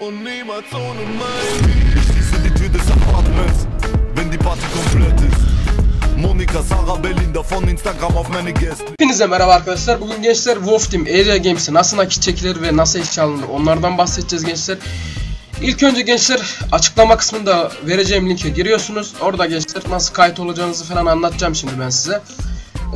und niemals ohne mein Ich schließe die Tür des Apartments, wenn die Party komplett ist. Monika, Sarah, Belinda von Instagram auf meine Gäste. Hepinize merhaba arkadaşlar. Bugün gençler Wolf Team, Area Games'e nasıl nakit çekilir ve nasıl eşya alınır onlardan bahsedeceğiz gençler. İlk önce gençler açıklama kısmında vereceğim linke giriyorsunuz. Orada gençler nasıl kayıt olacağınızı falan anlatacağım şimdi ben size.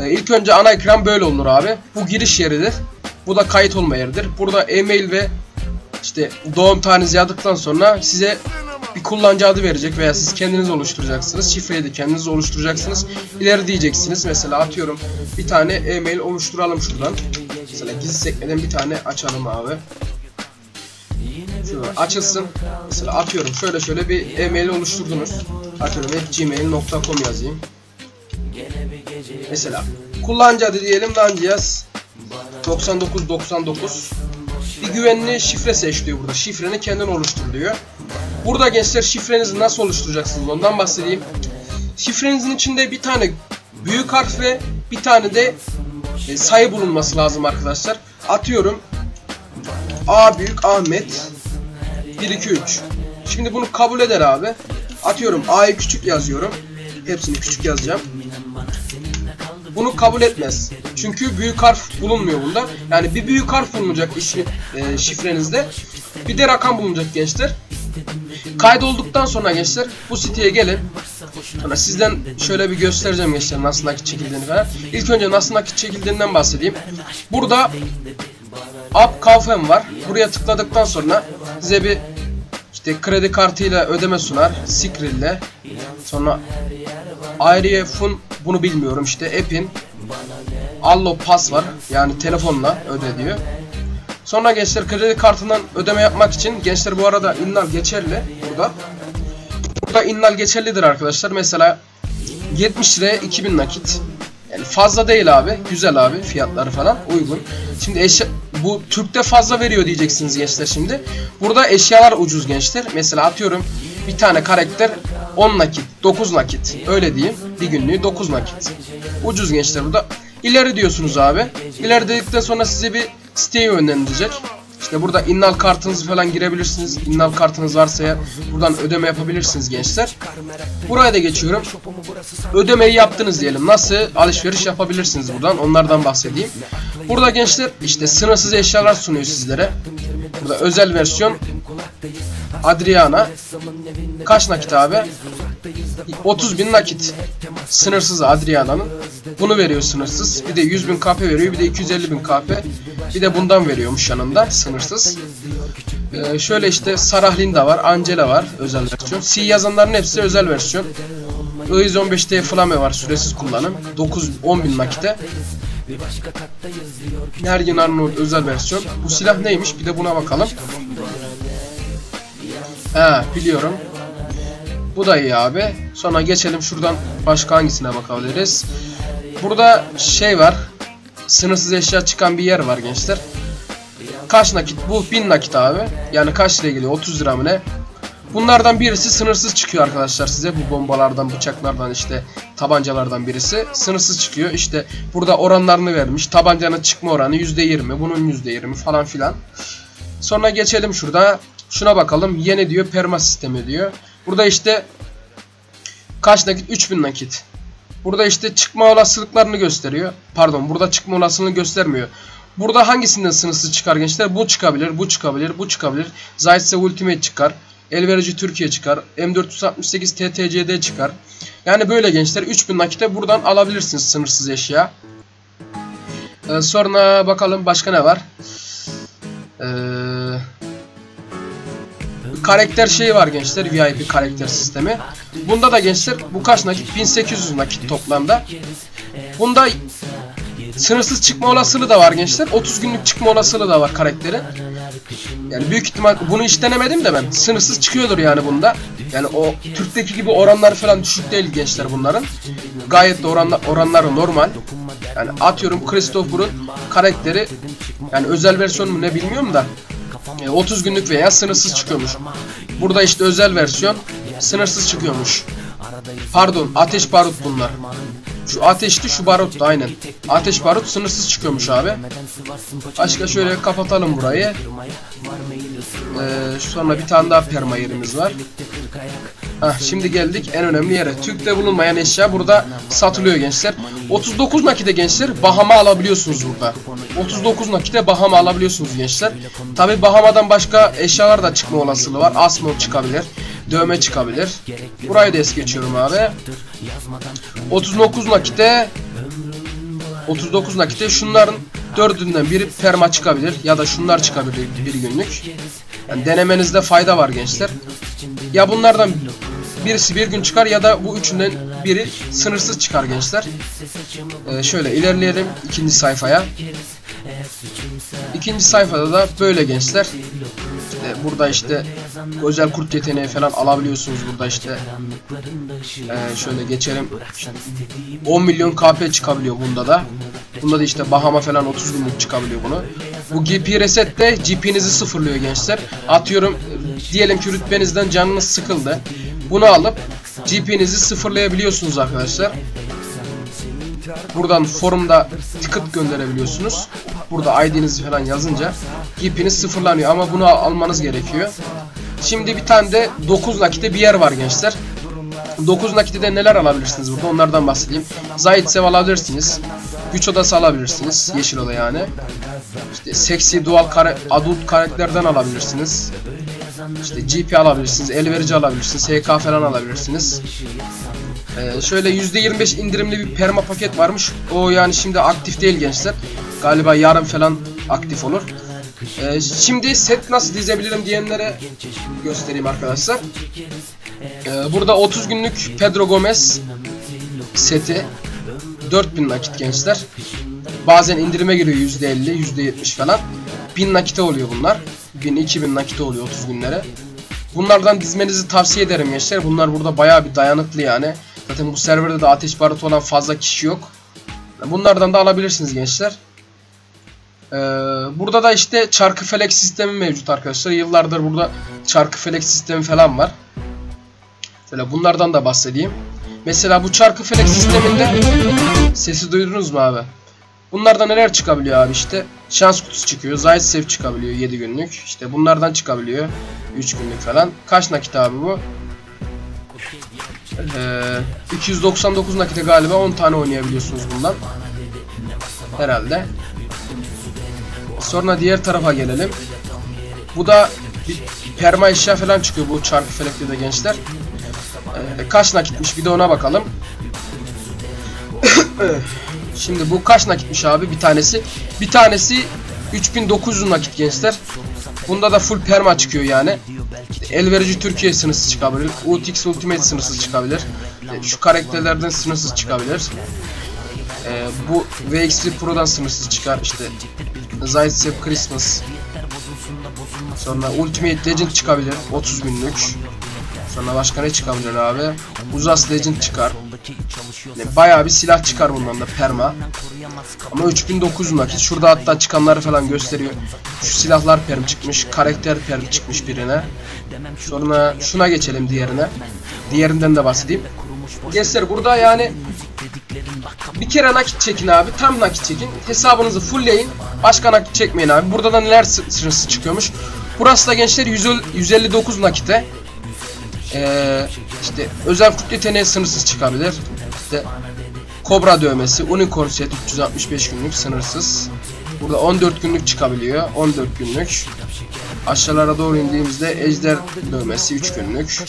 Ee, ilk önce ana ekran böyle olur abi. Bu giriş yeridir. Bu da kayıt olma yeridir. Burada e-mail ve işte doğum tarihinizi yazdıktan sonra size bir kullanıcı adı verecek veya siz kendiniz oluşturacaksınız. Şifreyi de kendiniz oluşturacaksınız. İleri diyeceksiniz. Mesela atıyorum bir tane e-mail oluşturalım şuradan. Mesela gizli sekmeden bir tane açalım abi. Şöyle açılsın. Mesela atıyorum şöyle şöyle bir e-mail oluşturdunuz. Atıyorum gmail.com yazayım. Mesela kullanıcı adı diyelim lan cihaz 9999 bir güvenli şifre seç diyor burada. Şifreni kendin oluştur diyor. Burada gençler şifrenizi nasıl oluşturacaksınız ondan bahsedeyim. Şifrenizin içinde bir tane büyük harf ve bir tane de e, sayı bulunması lazım arkadaşlar. Atıyorum A büyük Ahmet 1 2 3. Şimdi bunu kabul eder abi. Atıyorum A'yı küçük yazıyorum. Hepsini küçük yazacağım. Bunu kabul etmez. Çünkü büyük harf bulunmuyor bunda. Yani bir büyük harf bulunacak ismi e, şifrenizde. Bir de rakam bulunacak gençler. Kaydolduktan sonra gençler bu siteye gelin. Sonra sizden şöyle bir göstereceğim gençler nasıl nakit çekildiğini falan. İlk önce nasıl nakit çekildiğinden bahsedeyim. Burada App Kaufen var. Buraya tıkladıktan sonra size bir işte kredi kartıyla ödeme sunar. Skrill'le. Sonra Ayrıca Fun bunu bilmiyorum işte app'in Allo Pass var. Yani telefonla öde diyor. Sonra gençler kredi kartından ödeme yapmak için gençler bu arada innal geçerli burada. Burada innal geçerlidir arkadaşlar. Mesela 70 liraya 2000 nakit. Yani fazla değil abi. Güzel abi. Fiyatları falan uygun. Şimdi eşya bu Türk'te fazla veriyor diyeceksiniz gençler şimdi. Burada eşyalar ucuz gençler. Mesela atıyorum bir tane karakter 10 nakit, 9 nakit. Öyle diyeyim. Bir günlüğü 9 nakit. Ucuz gençler burada. İleri diyorsunuz abi. İleri dedikten sonra size bir siteye yönlendirecek. İşte burada innal kartınızı falan girebilirsiniz. İnnal kartınız varsa ya buradan ödeme yapabilirsiniz gençler. Buraya da geçiyorum. Ödemeyi yaptınız diyelim. Nasıl alışveriş yapabilirsiniz buradan? Onlardan bahsedeyim. Burada gençler işte sınırsız eşyalar sunuyor sizlere. Burada özel versiyon Adriana kaç nakit abi? 30 bin nakit. Sınırsız Adriana'nın. Bunu veriyor sınırsız. Bir de 100 bin KP veriyor. Bir de 250 bin KP. Bir de bundan veriyormuş yanında sınırsız. Ee, şöyle işte Sarah Linda var. Angela var. Özel versiyon. C yazanların hepsi özel versiyon. I115T Flame var. Süresiz kullanım. 9-10 bin nakite. Nergin Arnold özel versiyon. Bu silah neymiş? Bir de buna bakalım. He biliyorum. Bu da iyi abi. Sonra geçelim şuradan başka hangisine bakabiliriz. Burada şey var. Sınırsız eşya çıkan bir yer var gençler. Kaç nakit? Bu 1000 nakit abi. Yani kaç liraya geliyor? 30 lira mı ne? Bunlardan birisi sınırsız çıkıyor arkadaşlar size. Bu bombalardan, bıçaklardan işte tabancalardan birisi sınırsız çıkıyor. İşte burada oranlarını vermiş. Tabancanın çıkma oranı %20, bunun %20 falan filan. Sonra geçelim şurada. Şuna bakalım. Yeni diyor perma sistemi diyor. Burada işte kaç nakit? 3000 nakit. Burada işte çıkma olasılıklarını gösteriyor. Pardon burada çıkma olasılığını göstermiyor. Burada hangisinden sınırsız çıkar gençler? Bu çıkabilir, bu çıkabilir, bu çıkabilir. Zaytse Ultimate çıkar. Elverici Türkiye çıkar. M468 TTCD çıkar. Yani böyle gençler 3000 nakite buradan alabilirsiniz sınırsız eşya. Ee, sonra bakalım başka ne var? Eee karakter şeyi var gençler VIP karakter sistemi. Bunda da gençler bu kaç nakit? 1800 nakit toplamda. Bunda sınırsız çıkma olasılığı da var gençler. 30 günlük çıkma olasılığı da var karakterin. Yani büyük ihtimal bunu hiç denemedim de ben. Sınırsız çıkıyordur yani bunda. Yani o Türk'teki gibi oranları falan düşük değil gençler bunların. Gayet de oranlar, oranları normal. Yani atıyorum Christopher'ın karakteri yani özel versiyon mu ne bilmiyorum da 30 günlük veya sınırsız çıkıyormuş. Burada işte özel versiyon sınırsız çıkıyormuş. Pardon ateş barut bunlar. Şu ateşti şu baruttu aynen. Ateş barut sınırsız çıkıyormuş abi. Başka şöyle kapatalım burayı. Ee, sonra bir tane daha perma yerimiz var. Heh, şimdi geldik en önemli yere. Türk'te bulunmayan eşya burada satılıyor gençler. 39 nakite gençler Bahama alabiliyorsunuz burada. 39 nakite Bahama alabiliyorsunuz gençler. Tabi Bahama'dan başka eşyalar da çıkma olasılığı var. Asmod çıkabilir. Dövme çıkabilir. Burayı da es geçiyorum abi. 39 nakite 39 nakite şunların dördünden biri perma çıkabilir ya da şunlar çıkabilir bir günlük. Yani denemenizde fayda var gençler. Ya bunlardan birisi bir gün çıkar ya da bu üçünden biri sınırsız çıkar gençler. Ee, şöyle ilerleyelim ikinci sayfaya. İkinci sayfada da böyle gençler. İşte burada işte özel kurt yeteneği falan alabiliyorsunuz burada işte. Ee, şöyle geçelim. İşte 10 milyon KP çıkabiliyor bunda da. Bunda da işte Bahama falan 30 günlük çıkabiliyor bunu. Bu GP reset de GP'nizi sıfırlıyor gençler. Atıyorum diyelim ki rütbenizden canınız sıkıldı. Bunu alıp GP'nizi sıfırlayabiliyorsunuz arkadaşlar. Buradan forumda ticket gönderebiliyorsunuz. Burada ID'nizi falan yazınca GP'niz sıfırlanıyor ama bunu al- almanız gerekiyor. Şimdi bir tane de 9 nakite bir yer var gençler. 9 nakitede neler alabilirsiniz burada onlardan bahsedeyim. Zahid Sev alabilirsiniz. Güç odası alabilirsiniz. Yeşil oda yani. İşte seksi dual kare, adult karakterden alabilirsiniz. İşte GP alabilirsiniz. El verici alabilirsiniz. HK falan alabilirsiniz. Ee, şöyle %25 indirimli bir perma paket varmış. O yani şimdi aktif değil gençler. Galiba yarın falan aktif olur. Ee, şimdi set nasıl dizebilirim diyenlere göstereyim arkadaşlar. Ee, burada 30 günlük Pedro Gomez seti 4000 nakit gençler. Bazen indirime giriyor %50, %70 falan. 1000 nakite oluyor bunlar. 1000 2000 nakite oluyor 30 günlere. Bunlardan dizmenizi tavsiye ederim gençler. Bunlar burada bayağı bir dayanıklı yani. Zaten bu serverde de ateş barutu olan fazla kişi yok. Bunlardan da alabilirsiniz gençler. Ee, burada da işte çarkı felek sistemi mevcut arkadaşlar. Yıllardır burada çarkı felek sistemi falan var. Şöyle bunlardan da bahsedeyim. Mesela bu çarkı felek sisteminde sesi duydunuz mu abi? Bunlardan neler çıkabiliyor abi işte? Şans kutusu çıkıyor. Zayt sev çıkabiliyor 7 günlük. İşte bunlardan çıkabiliyor 3 günlük falan. Kaç nakit abi bu? Ee, 299 nakite galiba 10 tane oynayabiliyorsunuz bundan. Herhalde. Sonra diğer tarafa gelelim. Bu da bir perma eşya falan çıkıyor bu çarkı felekte de gençler. Ee, kaç nakitmiş bir de ona bakalım. Şimdi bu kaç nakitmiş abi bir tanesi? Bir tanesi 3900 nakit gençler. Bunda da full perma çıkıyor yani. Elverici Türkiye sınırsız çıkabilir. UTX Ultimate sınırsız çıkabilir. İşte şu karakterlerden sınırsız çıkabilir. Ee, bu VXP Pro'dan sınırsız çıkar işte. Zaytsev Christmas. Sonra Ultimate Legend çıkabilir 30 günlük. Sonra başka ne çıkabilir abi? Uzas Legend çıkar. Yani bayağı bir silah çıkar bundan da perma. Ama 3900 nakit. Şurada hatta çıkanları falan gösteriyor. Şu silahlar perm çıkmış. Karakter perm çıkmış birine. Sonra şuna geçelim diğerine. Diğerinden de bahsedeyim. Gençler burada yani bir kere nakit çekin abi. Tam nakit çekin. Hesabınızı fullleyin. Başka nakit çekmeyin abi. Burada da neler sı- sırası çıkıyormuş. Burası da gençler 100 159 nakite. Ee, işte özel kut yeteneği sınırsız çıkabilir. İşte Kobra dövmesi, Unicorn set 365 günlük sınırsız. Burada 14 günlük çıkabiliyor. 14 günlük. Aşağılara doğru indiğimizde Ejder dövmesi 3 günlük.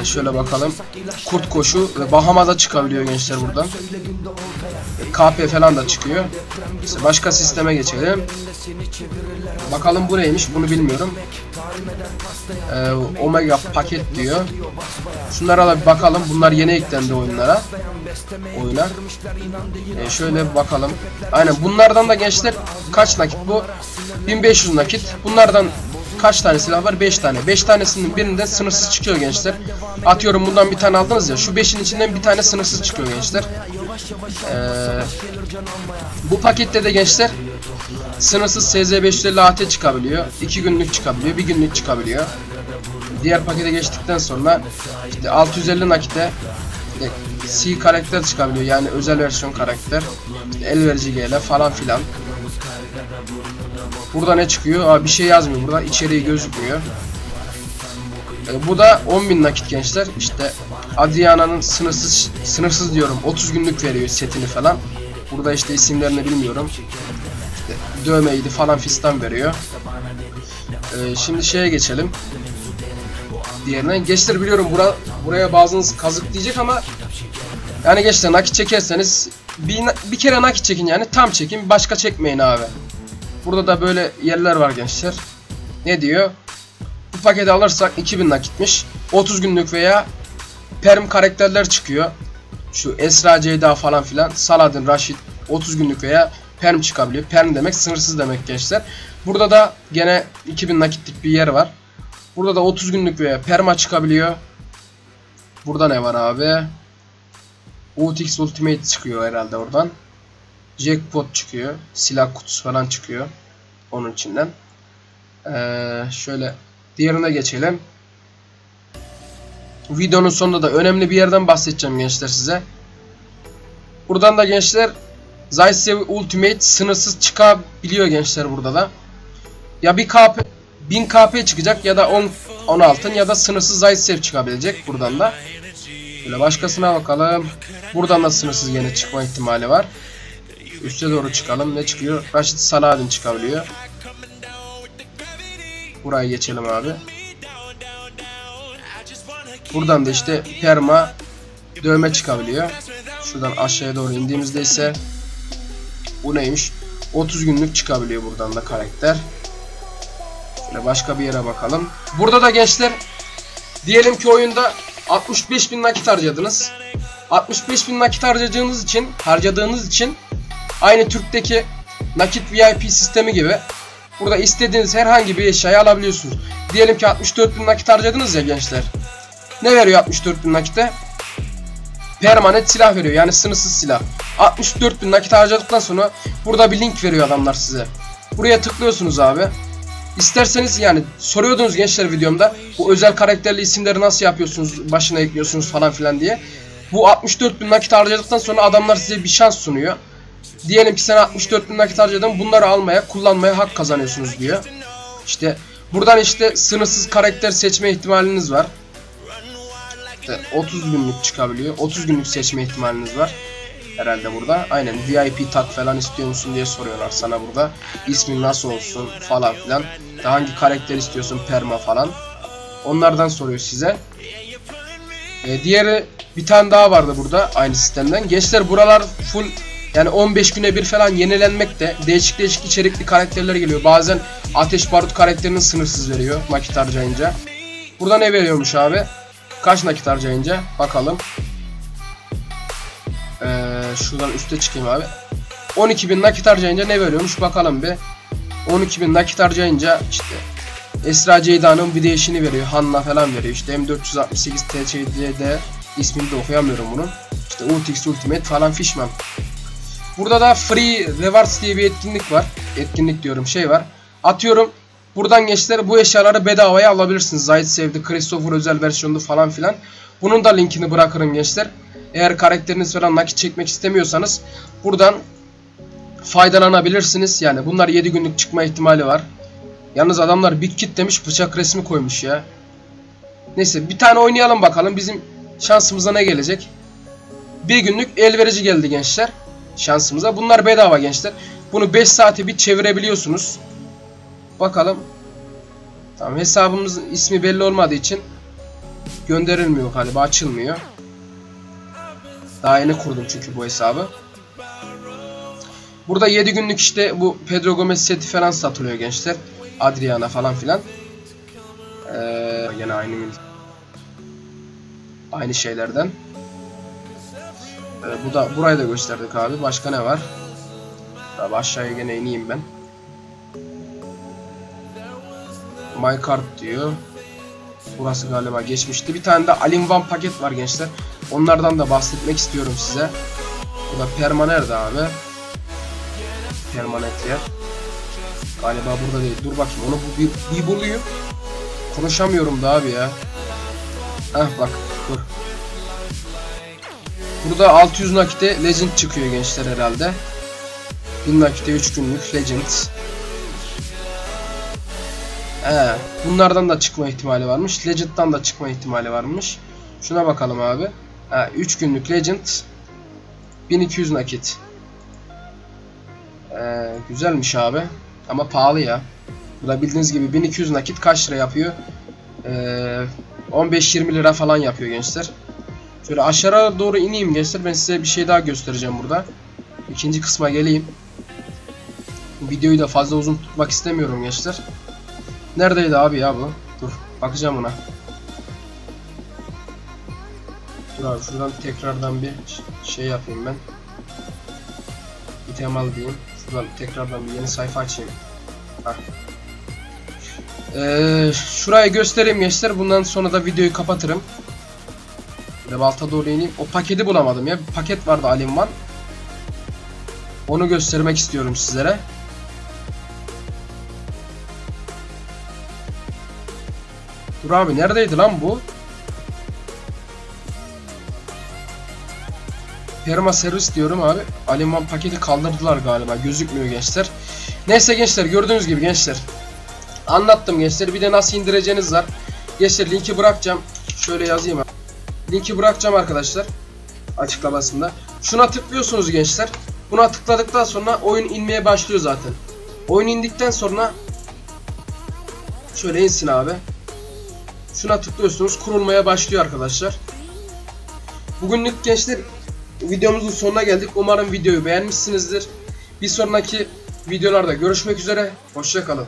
Ee, şöyle bakalım. Kurt koşu ve Bahama'da çıkabiliyor gençler buradan. KP falan da çıkıyor. İşte başka sisteme geçelim. Bakalım bu bunu bilmiyorum. Ee, Omega paket diyor. Şunlara da bir bakalım. Bunlar yeni eklendi oyunlara. Oyuna. Ee, şöyle bakalım. Aynen bunlardan da gençler kaç nakit bu? 1500 nakit. Bunlardan kaç tane silah var? 5 tane. 5 tanesinin birinden sınırsız çıkıyor gençler. Atıyorum bundan bir tane aldınız ya. Şu 5'in içinden bir tane sınırsız çıkıyor gençler. Ee, bu pakette de gençler sınırsız SZ550 AT çıkabiliyor. 2 günlük çıkabiliyor. 1 günlük çıkabiliyor. Diğer pakete geçtikten sonra işte 650 nakite işte C karakter çıkabiliyor. Yani özel versiyon karakter. İşte el verici GL falan filan. Burada ne çıkıyor? Aa, bir şey yazmıyor. Burada içeriği gözükmüyor. E, bu da 10.000 nakit gençler. İşte Adriana'nın sınırsız sınırsız diyorum 30 günlük veriyor setini falan. Burada işte isimlerini bilmiyorum. İşte dövmeydi falan fistan veriyor. E, şimdi şeye geçelim. Diğerine. Gençler biliyorum bura, buraya bazınız kazık diyecek ama yani gençler nakit çekerseniz bir, bir kere nakit çekin yani tam çekin başka çekmeyin abi. Burada da böyle yerler var gençler. Ne diyor? Bu paketi alırsak 2000 nakitmiş. 30 günlük veya perm karakterler çıkıyor. Şu Esra Ceyda falan filan. Saladin, Rashid 30 günlük veya perm çıkabiliyor. Perm demek sınırsız demek gençler. Burada da gene 2000 nakitlik bir yer var. Burada da 30 günlük veya perma çıkabiliyor. Burada ne var abi? UTX Ultimate çıkıyor herhalde oradan. Jackpot çıkıyor. Silah kutusu falan çıkıyor. Onun içinden. Ee, şöyle diğerine geçelim. Videonun sonunda da önemli bir yerden bahsedeceğim gençler size. Buradan da gençler Zaitsev Ultimate sınırsız çıkabiliyor gençler burada da. Ya bir KP 1000 KP çıkacak ya da 10 10 altın ya da sınırsız Zaitsev çıkabilecek buradan da. Böyle başkasına bakalım. Buradan da sınırsız yine çıkma ihtimali var. Üste doğru çıkalım. Ne çıkıyor? Rashid Saladin çıkabiliyor. Buraya geçelim abi. Buradan da işte perma dövme çıkabiliyor. Şuradan aşağıya doğru indiğimizde ise bu neymiş? 30 günlük çıkabiliyor buradan da karakter. Şöyle başka bir yere bakalım. Burada da gençler diyelim ki oyunda 65 bin nakit harcadınız. 65 bin nakit harcadığınız için harcadığınız için aynı Türk'teki nakit VIP sistemi gibi burada istediğiniz herhangi bir eşyayı alabiliyorsunuz. Diyelim ki 64 bin nakit harcadınız ya gençler. Ne veriyor 64 bin nakite? Permanet silah veriyor yani sınırsız silah. 64 bin nakit harcadıktan sonra burada bir link veriyor adamlar size. Buraya tıklıyorsunuz abi. İsterseniz yani soruyordunuz gençler videomda bu özel karakterli isimleri nasıl yapıyorsunuz başına ekliyorsunuz falan filan diye. Bu 64 bin nakit harcadıktan sonra adamlar size bir şans sunuyor. Diyelim ki sen 64 bin nakit harcadın bunları almaya kullanmaya hak kazanıyorsunuz diyor. İşte buradan işte sınırsız karakter seçme ihtimaliniz var. İşte 30 günlük çıkabiliyor. 30 günlük seçme ihtimaliniz var. Herhalde burada. Aynen VIP tak falan istiyor musun diye soruyorlar sana burada. İsmin nasıl olsun falan filan. Daha hangi karakter istiyorsun perma falan. Onlardan soruyor size. Ee, diğeri bir tane daha vardı burada aynı sistemden. Gençler buralar full yani 15 güne bir falan yenilenmekte. Değişik değişik içerikli karakterler geliyor. Bazen ateş barut karakterini sınırsız veriyor nakit harcayınca. Burada ne veriyormuş abi? Kaç nakit harcayınca? Bakalım. Ee, şuradan üste çıkayım abi. 12.000 nakit harcayınca ne veriyormuş bakalım bir. 12.000 nakit harcayınca işte Esra Ceyda'nın bir değişini veriyor. Hanna falan veriyor. İşte M468 TCD'de ismini de okuyamıyorum bunun. İşte UTX Ultimate falan fişman. Burada da Free Rewards diye bir etkinlik var. Etkinlik diyorum şey var. Atıyorum buradan gençler bu eşyaları bedavaya alabilirsiniz. Zahit sevdi, Christopher özel versiyonu falan filan. Bunun da linkini bırakırım gençler. Eğer karakteriniz falan nakit çekmek istemiyorsanız buradan faydalanabilirsiniz. Yani bunlar 7 günlük çıkma ihtimali var. Yalnız adamlar Big Kit demiş bıçak resmi koymuş ya. Neyse bir tane oynayalım bakalım bizim şansımıza ne gelecek. Bir günlük elverici geldi gençler. Şansımıza. Bunlar bedava gençler. Bunu 5 saate bir çevirebiliyorsunuz. Bakalım. Tamam hesabımızın ismi belli olmadığı için gönderilmiyor galiba açılmıyor. Daha yeni kurdum çünkü bu hesabı. Burada 7 günlük işte bu Pedro Gomez seti falan satılıyor gençler. Adriana falan filan. Ee, yine aynı aynı şeylerden. Ee, bu da burayı da gösterdik abi. Başka ne var? Tabi aşağıya gene ineyim ben. My card diyor. Burası galiba geçmişti. Bir tane de Alinvan paket var gençler. Onlardan da bahsetmek istiyorum size. Bu da permanerde abi. Permanent yer. Galiba burada değil. Dur bakayım onu bu bir, bir bulayım. Konuşamıyorum da abi ya. Heh bak dur. Burada 600 nakite Legend çıkıyor gençler herhalde. 1000 nakite 3 günlük Legend. He, bunlardan da çıkma ihtimali varmış. Legend'dan da çıkma ihtimali varmış. Şuna bakalım abi. Ha, 3 günlük Legend 1200 nakit. Ee, güzelmiş abi. Ama pahalı ya. Bu da bildiğiniz gibi 1200 nakit kaç lira yapıyor? Ee, 15-20 lira falan yapıyor gençler. Şöyle aşağı doğru ineyim gençler. Ben size bir şey daha göstereceğim burada. İkinci kısma geleyim. Videoyu da fazla uzun tutmak istemiyorum gençler. Neredeydi abi ya bu? Dur bakacağım ona. Dur abi şuradan tekrardan bir şey yapayım ben. İtem al diyeyim. Şuradan tekrardan bir yeni sayfa açayım. Hah. Ee, şurayı göstereyim gençler. Bundan sonra da videoyu kapatırım. Böyle balta doğru ineyim. O paketi bulamadım ya. Bir paket vardı Alim Van. Onu göstermek istiyorum sizlere. Dur abi neredeydi lan bu? Perma servis diyorum abi. Aliman paketi kaldırdılar galiba. Gözükmüyor gençler. Neyse gençler gördüğünüz gibi gençler. Anlattım gençler. Bir de nasıl indireceğiniz var. Gençler linki bırakacağım. Şöyle yazayım. Linki bırakacağım arkadaşlar. Açıklamasında. Şuna tıklıyorsunuz gençler. Buna tıkladıktan sonra oyun inmeye başlıyor zaten. Oyun indikten sonra şöyle insin abi. Şuna tıklıyorsunuz. Kurulmaya başlıyor arkadaşlar. Bugünlük gençler videomuzun sonuna geldik. Umarım videoyu beğenmişsinizdir. Bir sonraki videolarda görüşmek üzere. Hoşçakalın.